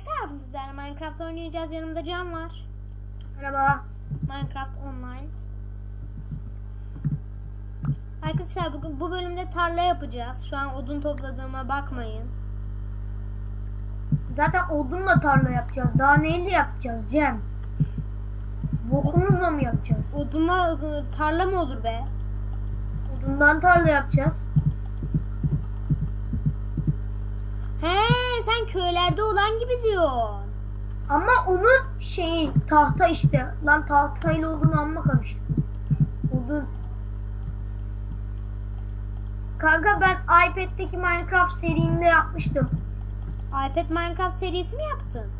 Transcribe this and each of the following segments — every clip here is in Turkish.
Arkadaşlar bizler Minecraft oynayacağız. Yanımda Can var. Merhaba. Minecraft Online. Arkadaşlar bugün bu bölümde tarla yapacağız. Şu an odun topladığıma bakmayın. Zaten odunla tarla yapacağız. Daha neyle yapacağız Cem? Bokumuzla mı yapacağız? Odunla ıı, tarla mı olur be? Odundan tarla yapacağız. He sen köylerde olan gibi diyorsun. Ama onun şeyi tahta işte. Lan tahtayla odun amma karıştı. Odun. Kanka ben iPad'deki Minecraft serimde yapmıştım. iPad Minecraft serisi mi yaptın?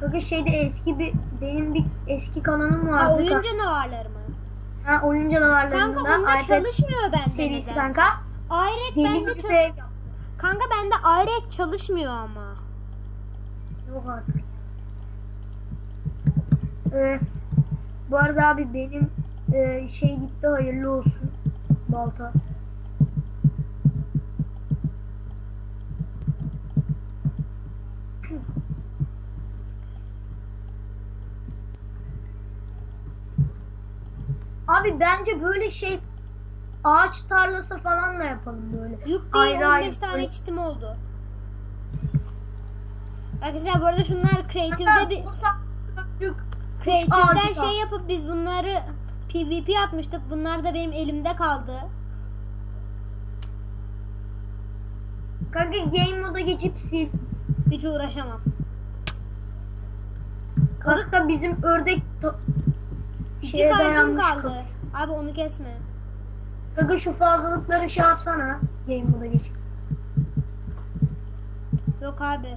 Kanka şeyde eski bir benim bir eski kanalım vardı. Ha, oyun canavarları mı? Ha, oyun canavarlarından Kanka onda iPad çalışmıyor bende serisi nedense. kanka. Ayrek Deli bende gibi çal- ev yaptım. Kanka bende ayrek çalışmıyor ama. Yok artık. Ee, bu arada abi benim e, şey gitti hayırlı olsun. Balta. Abi bence böyle şey ağaç tarlası falan da yapalım böyle. Yuppi Ayrı 15 ayrı tane çitim oldu. Arkadaşlar bu arada şunlar Creative'de bir Creative'den Ağacı şey yapıp biz bunları PvP atmıştık. Bunlar da benim elimde kaldı. Kanka game moda geçip sil. Hiç uğraşamam. Kanka bizim ördek İki kalbim kaldı. Abi onu kesme. Kanka şu fazlalıkları şey yapsana. Game moda geçip. Yok abi.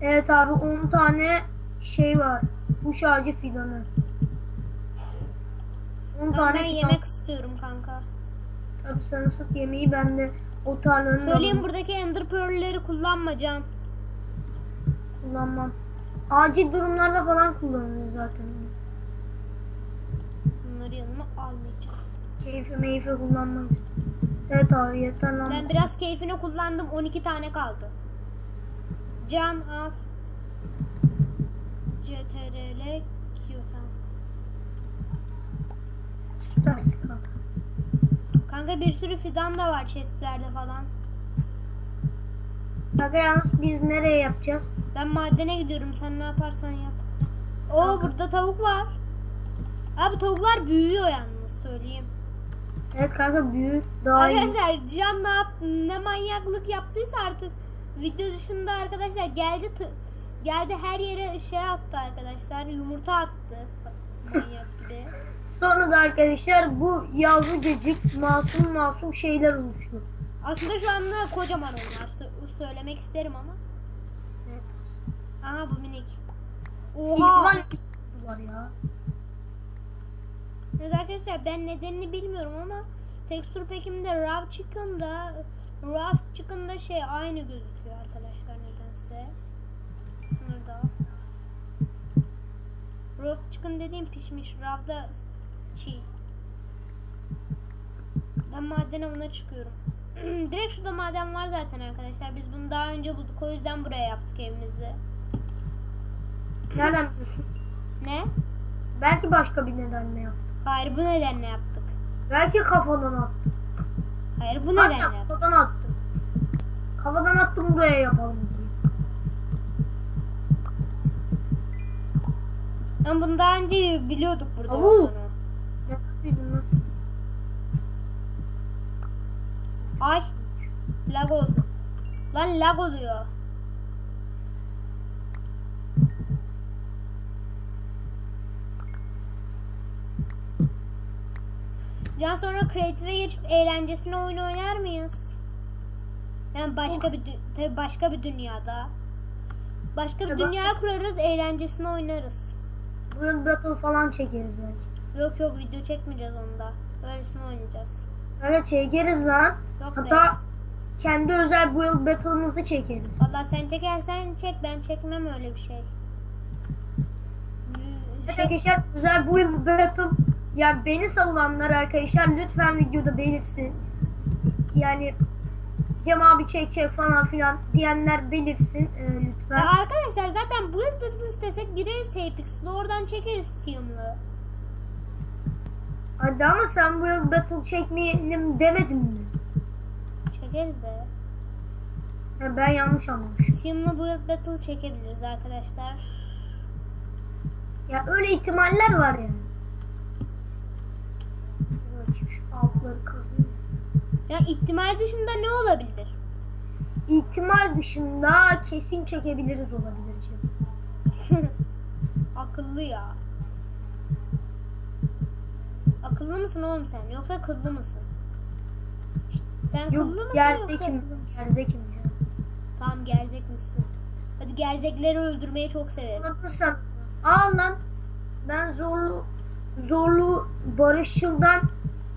Evet abi 10 tane şey var. Kuş ağacı fidanı. 10 Tamam tane ben fidan. yemek istiyorum kanka. Tabii sen ısıt yemeği ben de o tarlanın Söyleyeyim adını buradaki ender pearl'leri kullanma Can. kullanmam. Acil durumlarda falan kullanırız zaten. Bunları yanıma almayacağım. Keyfe meyfe kullanmayız. Evet abi yeter lan. Ben biraz keyfine kullandım. 12 tane kaldı. Can al. CTRL Q tamam. Süpersin kanka. Kanka bir sürü fidan da var chestlerde falan. Kanka yalnız biz nereye yapacağız? Ben madene gidiyorum. Sen ne yaparsan yap. Oo burada tavuk var. Abi tavuklar büyüyor yalnız söyleyeyim. Evet kanka büyük daha iyi. Arkadaşlar Can ne, yap, ne manyaklık yaptıysa artık video dışında arkadaşlar geldi geldi her yere şey attı arkadaşlar yumurta attı manyak gibi. Sonra da arkadaşlar bu yavrucacık masum masum şeyler oluştu. Aslında şu anda kocaman onlar Sö- söylemek isterim ama. Evet. Aha bu minik. Oha. Oha. var ya. Evet arkadaşlar ben nedenini bilmiyorum ama tekstür pekimde raw chicken'da raw chicken'da şey aynı gözüküyor arkadaşlar nedense. Burada. Roast chicken dediğim pişmiş, raw'da çiğ. Ben madene buna çıkıyorum. Direkt şurada maden var zaten arkadaşlar. Biz bunu daha önce bulduk. O yüzden buraya yaptık evimizi. Nereden biliyorsun? Ne? Belki başka bir nedenle yaptı. Hayır bu nedenle yaptık. Belki kafadan attı. Hayır bu Hatta nedenle yaptık. kafadan attım. Kafadan attım buraya yapalım. Ama bunu daha önce biliyorduk burada olduğunu. Nasıl? Ay. Lag oldu. Lan lag oluyor. Can sonra Creative'e geçip eğlencesine oyun oynar mıyız? Yani başka bir dü- tabii başka bir dünyada. Başka bir dünya kurarız, eğlencesine oynarız. World Battle falan çekeriz belki. Yok yok video çekmeyeceğiz onda. Öylesine oynayacağız. Evet çekeriz lan. Yok be. Hatta kendi özel World Battle'ımızı çekeriz. Valla sen çekersen çek ben çekmem öyle bir şey. Evet Şey, arkadaşlar özel World Battle ya beni savulanlar arkadaşlar lütfen videoda belirtsin. Yani Cem abi çek çek falan filan diyenler belirsin e, lütfen. Ya arkadaşlar zaten bu yıl istesek gireriz Apex'le oradan çekeriz Steam'lı. Hadi ama sen bu yıl battle çekmeyelim demedin mi? Çekeriz be. Ha, ben yanlış anlamışım. Steam'lı bu yıl battle çekebiliriz arkadaşlar. Ya öyle ihtimaller var yani. Ya ihtimal dışında ne olabilir? İhtimal dışında kesin çekebiliriz olabilir. Akıllı ya. Akıllı mısın oğlum sen? Yoksa kıllı mısın? Şşt, Sen kıllı Yok mısın yoksa gerzekim. kıllı mısın? Gerzekim Cem. Tamam gerzek misin? Hadi gerzekleri öldürmeyi çok severim. Sen. Aa lan ben zorlu zorlu barışçıldan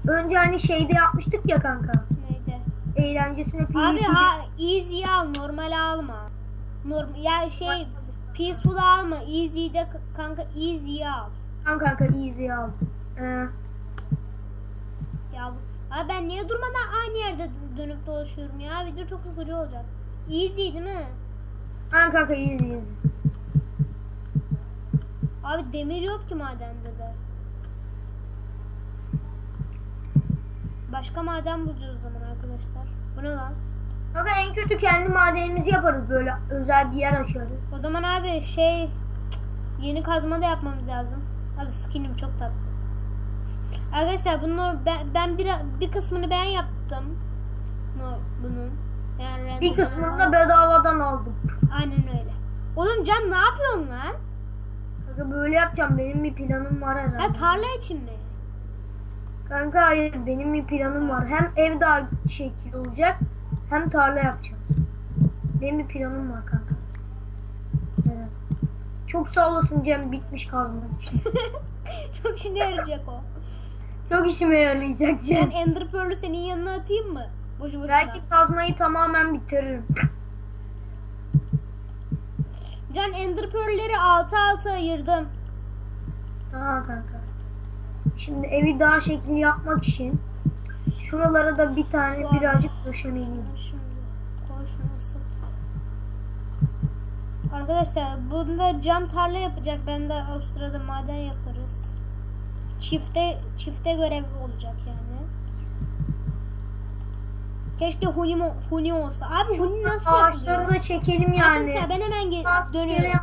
önce hani şeyde yapmıştık ya kanka. Neydi? Eğlencesine Abi PvP'de ha easy al, normal alma. Norm ya şey peaceful alma. Easy'de kanka easy al. Tamam kanka easy al. Ee, Ya abi ben niye durmadan aynı yerde dönüp dolaşıyorum ya? Video çok sıkıcı olacak. Easy değil mi? tamam kanka easy easy. Abi demir yok ki madende de. Başka maden bulacağız o zaman arkadaşlar. Bu ne lan? Kanka en kötü kendi madenimizi yaparız böyle özel bir yer açarız. O zaman abi şey yeni kazma da yapmamız lazım. Abi skinim çok tatlı. Arkadaşlar bunu ben, ben bir, bir kısmını ben yaptım. Bunun. Yani Bir kısmını da bedavadan aldım. Aynen öyle. Oğlum Can ne yapıyorsun lan? Kanka böyle yapacağım benim bir planım var herhalde. Ha tarla için mi? Kanka hayır benim bir planım var. Hem ev daha şekil olacak hem tarla yapacağız. Benim bir planım var kanka. Evet. Çok sağ olasın Cem bitmiş için. çok işine yarayacak o. Çok işime yarayacak Ben Cem. Ender Pearl'ü senin yanına atayım mı? Boşu boşuna. Belki kazmayı tamamen bitiririm. Can Ender Pearl'leri 6 6 ayırdım. Tamam kanka. Şimdi evi daha şekil yapmak için şuralara da bir tane birazcık döşemeliyim. Arkadaşlar bunda can tarla yapacak. Ben de o sırada maden yaparız. Çifte çifte görev olacak yani. Keşke Huni, Huni olsa. Abi Huni nasıl Ağaçları yapılıyor? da çekelim yani. Arkadaşlar ben hemen ge- Ağaçları dönüyorum.